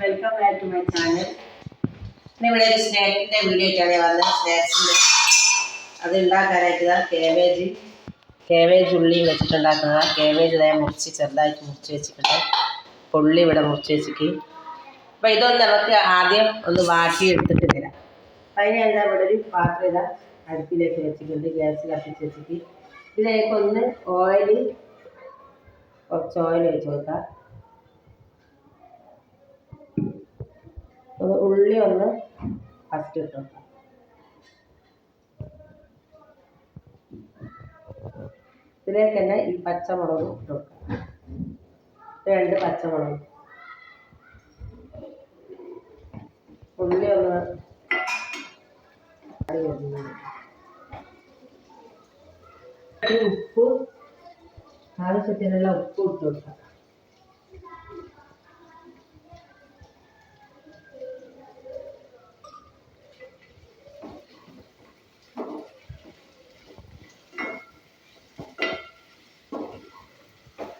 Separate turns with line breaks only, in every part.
Welcome back to my channel ഇവിടെ ഒരു സ്നാക്കിന്റെ video ആയിട്ടാണ് ഞാൻ വന്നത്. സ്നാക്സിന്റെ അത് ഉണ്ടാക്കാനായിട്ട് കേബേജ് കേബേജ് ഉള്ളിയും വെച്ചിട്ടുണ്ടാക്കുക കേബേജ് ഇതാ മുറിച്ച് ചെറുതായിട്ട് മുറിച്ച് വെച്ചിട്ടുണ്ട്. ഉള്ളി ഇവിടെ മുറിച്ച് വെച്ചിട്ട്. അപ്പോൾ ഇതൊന്ന് നമുക്ക് ആദ്യം ഒന്ന് വാട്ടി എടുത്തിട്ട് തരാം അതിന് എന്താ ഇവിടെ ഒരു പാത്രം ഇതാ അടുപ്പിലേക്ക് വെച്ചിട്ടുണ്ട്. ഗ്യാസ് കത്തിച്ച് വെച്ചിട്ട്. ഇതിലേക്ക് ഒന്ന് ഓയിൽ കുറച്ച് ഓയിൽ ഒഴിച്ച് കൊടുക്കാം. ഒന്ന് ഉള്ളി ഒന്ന് ഫസ്റ്റ് ഇട്ട് കൊടുക്കാം ഇതിലേക്ക് തന്നെ ഈ പച്ചമുളക് ഇട്ട് വെക്കാം രണ്ട് പച്ചമുളക്. ഉള്ളി ഒന്ന് ഉപ്പ് ആവശ്യത്തിനുള്ള ഉപ്പ് ഇട്ട് കൊടുക്കാം.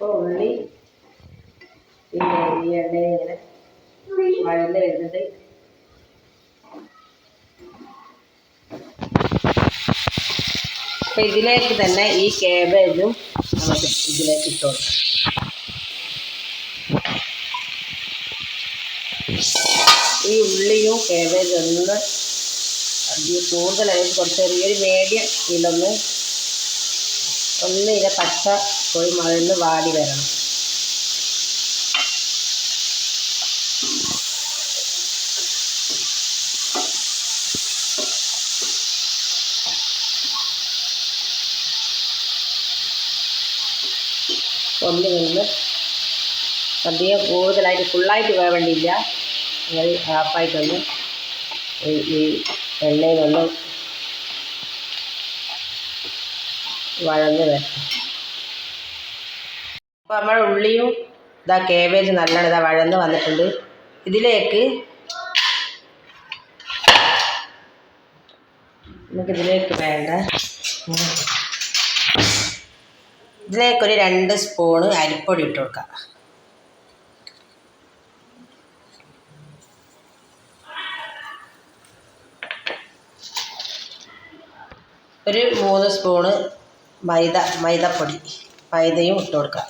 ഇപ്പോൾ ഉള്ളി പിന്നെ ഈ എണ്ണയിൽ ഇങ്ങനെ വഴന്ന് വരുന്നത്. അപ്പം ഇതിലേക്ക് തന്നെ ഈ കേബേജും നമുക്ക് ഇതിലേക്ക് ഇട്ട് ഈ ഉള്ളിയും കേബേജും ഒന്ന് കൂടുതലായിട്ട് കുറച്ച് ചെറിയൊരു മീഡിയം ഇതിലൊന്ന് ഒന്ന് പച്ച പോയി മഴന്ന് വാടി വരണം. ഒന്ന് നിന്ന് അധികം കൂടുതലായിട്ട് ഫുള്ളായിട്ട് വേവേണ്ടിയില്ല. അത് ഹാഫായിട്ടൊന്ന് ഈ എണ്ണയിലൊന്ന് വഴന്ന് വരണം അപ്പോൾ നമ്മുടെ ഉള്ളിയും ഇതാ കേബേജ് നല്ലോണം ഇതാ വഴന്ന് വന്നിട്ടുണ്ട്. ഇതിലേക്ക് നമുക്ക് ഇതിലേക്ക് വേണ്ട. ഇതിലേക്കൊരു രണ്ട് സ്പൂണ് അരിപ്പൊടി ഇട്ട് കൊടുക്കാം. ഒരു മൂന്ന് സ്പൂണ് മൈദ മൈദപ്പൊടി മൈദയും ഇട്ട് കൊടുക്കാം.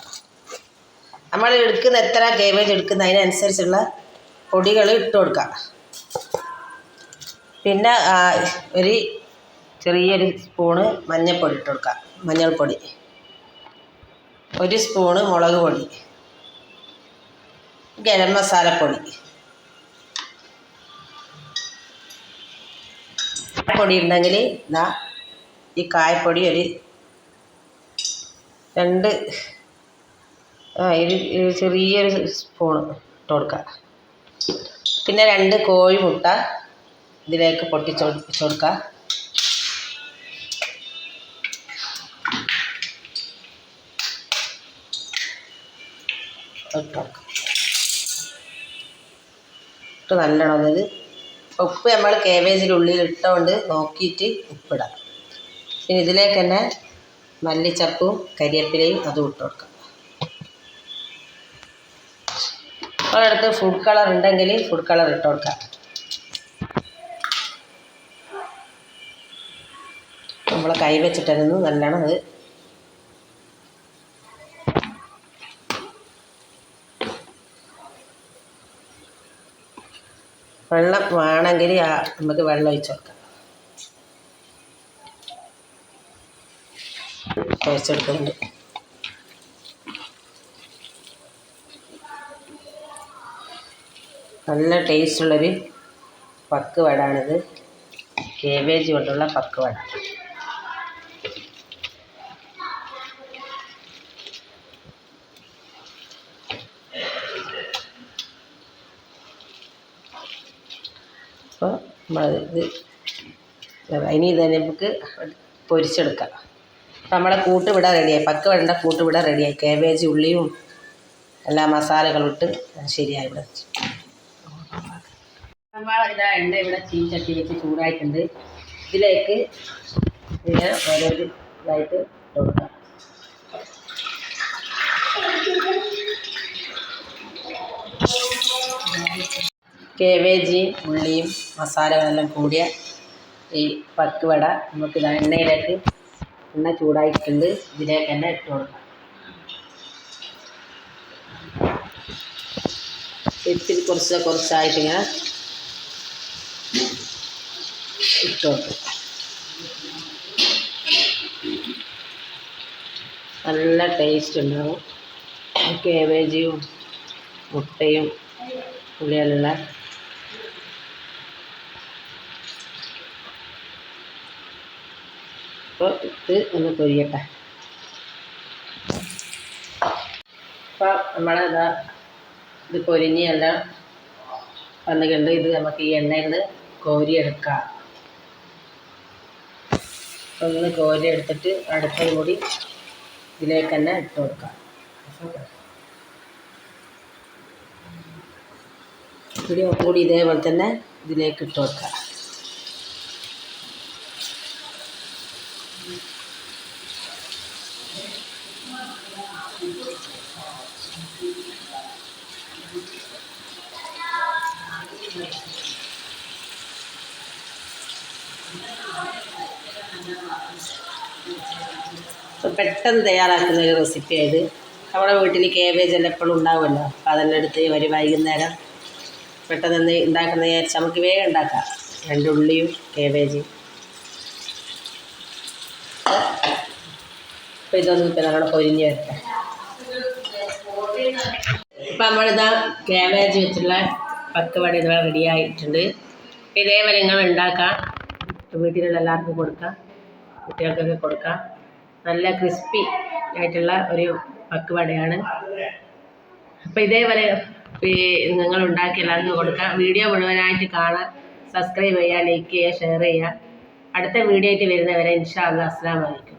നമ്മൾ എടുക്കുന്ന എത്ര കേബേജ് എടുക്കുന്ന അതിനനുസരിച്ചുള്ള പൊടികൾ ഇട്ട് കൊടുക്കാം. പിന്നെ ഒരു ചെറിയൊരു സ്പൂണ് മഞ്ഞൾപ്പൊടി ഇട്ട് കൊടുക്കാം. മഞ്ഞൾപ്പൊടി. ഒരു സ്പൂണ് മുളക് പൊടി. ഗരം മസാലപ്പൊടി. പൊടി ഉണ്ടെങ്കിൽ ഇതാ ഈ കായപ്പൊടി ഒരു രണ്ട് ആ ഒരു ചെറിയൊരു സ്പൂണ് ഇട്ട് കൊടുക്കുക പിന്നെ രണ്ട് കോഴിമുട്ട ഇതിലേക്ക് പൊട്ടിച്ച് കൊടുക്കുക ഇട്ട് കൊടുക്കുക ഇട്ട് നല്ലോണം ഇത് ഉപ്പ് നമ്മൾ കേബേജിന്റെ ഉള്ളിൽ ഇട്ടുകൊണ്ട് നോക്കിയിട്ട് ഉപ്പിടാം. പിന്നെ ഇതിലേക്ക് തന്നെ മല്ലിച്ചപ്പും കരിയേപ്പിലയും അതും ഇട്ട് കൊടുക്കാം. ഒരിടത്ത് ഫുഡ് കളർ ഉണ്ടെങ്കിൽ ഫുഡ് കളർ ഇട്ട് കൊടുക്കാം. നമ്മൾ കൈ വെച്ചിട്ടായിരുന്നു നല്ലോണം അത് വെള്ളം വേണമെങ്കിൽ നമുക്ക് വെള്ളം ഒഴിച്ചു കൊടുക്കാം. ഒഴിച്ചെടുക്കുന്നുണ്ട് നല്ല ടേസ്റ്റുള്ളൊരു പക്ക് വടാണിത് കേബേജ് കൊണ്ടുള്ള പക്ക് വട അപ്പോൾ നമ്മളിത് ഇനി ഇത് നമുക്ക് പൊരിച്ചെടുക്കാം. നമ്മളെ കൂട്ട് ഇവിടെ റെഡിയായി പക്ക വേണ്ട കൂട്ട് ഇവിടെ റെഡിയായി കേബേജ് ഉള്ളിയും എല്ലാ മസാലകളും ഇട്ട് ശരിയായി ഇവിടെ നമ്മൾ ഇതാ എണ്ണ ഇവിടെ ചീഞ്ചട്ടി വെച്ച് ചൂടായിട്ടുണ്ട്. ഇതിലേക്ക് ഇങ്ങനെ ഓരോ ഇതായിട്ട് കൊടുക്കാം. കേവേജി ഉള്ളിയും മസാലകളെല്ലാം കൂടിയ ഈ പക്കുവട നമുക്ക് ഇതാ എണ്ണയിലേക്ക് എണ്ണ ചൂടായിട്ടുണ്ട്. ഇതിലേക്ക് തന്നെ ഇട്ട് കൊടുക്കാം. ഇത്തിരി കുറച്ച് കുറച്ചായിട്ട് ഇങ്ങനെ ഇട്ട് നല്ല ടേസ്റ്റ് ഉണ്ടാവും. കേബേജും മുട്ടയും ഉള്ളിയെല്ലാം അപ്പോൾ ഇത് ഒന്ന് പൊരിയട്ടെ അപ്പോൾ നമ്മളതാ ഇത് പൊരിഞ്ഞ് എല്ലാം വന്നിട്ടുണ്ട് ഇത് നമുക്ക് ഈ എണ്ണയിൽ കോരിയെടുക്കാം. ഒന്ന് കോരി എടുത്തിട്ട് അടുത്തത് കൂടി ഇതിലേക്ക് തന്നെ ഇട്ട് കൊടുക്കാം. കൂടി കൂടി ഇതേപോലെ തന്നെ ഇതിലേക്ക് ഇട്ട് കൊടുക്കാം. പെട്ടെന്ന് തയ്യാറാക്കുന്ന ഒരു റെസിപ്പിയായത് നമ്മുടെ വീട്ടിൽ കേബേജ് എല്ലാം എപ്പോഴും ഉണ്ടാവുമല്ലോ. അപ്പോൾ അതെല്ലാം എടുത്ത് ഒരു വൈകുന്നേരം പെട്ടെന്ന് ഉണ്ടാക്കുന്ന വിചാരിച്ച് നമുക്ക് വേഗം ഉണ്ടാക്കാം. രണ്ട് ഉള്ളിയും കേബേജും അപ്പോൾ ഇതൊന്നും ഇപ്പം നമ്മുടെ പൊരിഞ്ഞ് വരട്ടെ. ഇപ്പം നമ്മളിതാ കേബേജ് വെച്ചുള്ള പത്ത് വട ഇത് റെഡി ആയിട്ടുണ്ട്. ഇതേ നിങ്ങൾ ഉണ്ടാക്കാം. വീട്ടിലുള്ള എല്ലാവർക്കും കൊടുക്കാം. കുട്ടികൾക്കൊക്കെ കൊടുക്കാം. നല്ല ക്രിസ്പി ആയിട്ടുള്ള ഒരു പക്കുവടയാണ് അപ്പോൾ ഇതേപോലെ നിങ്ങൾ ഉണ്ടാക്കി എല്ലാവർക്കും കൊടുക്കാം. വീഡിയോ മുഴുവനായിട്ട് കാണാൻ സബ്സ്ക്രൈബ് ചെയ്യുക ലൈക്ക് ചെയ്യുക ഷെയർ ചെയ്യുക. അടുത്ത വീഡിയോ ആയിട്ട് വരുന്നവരെ ഇൻഷാ അല്ലാ അസ്സാം വലൈക്കും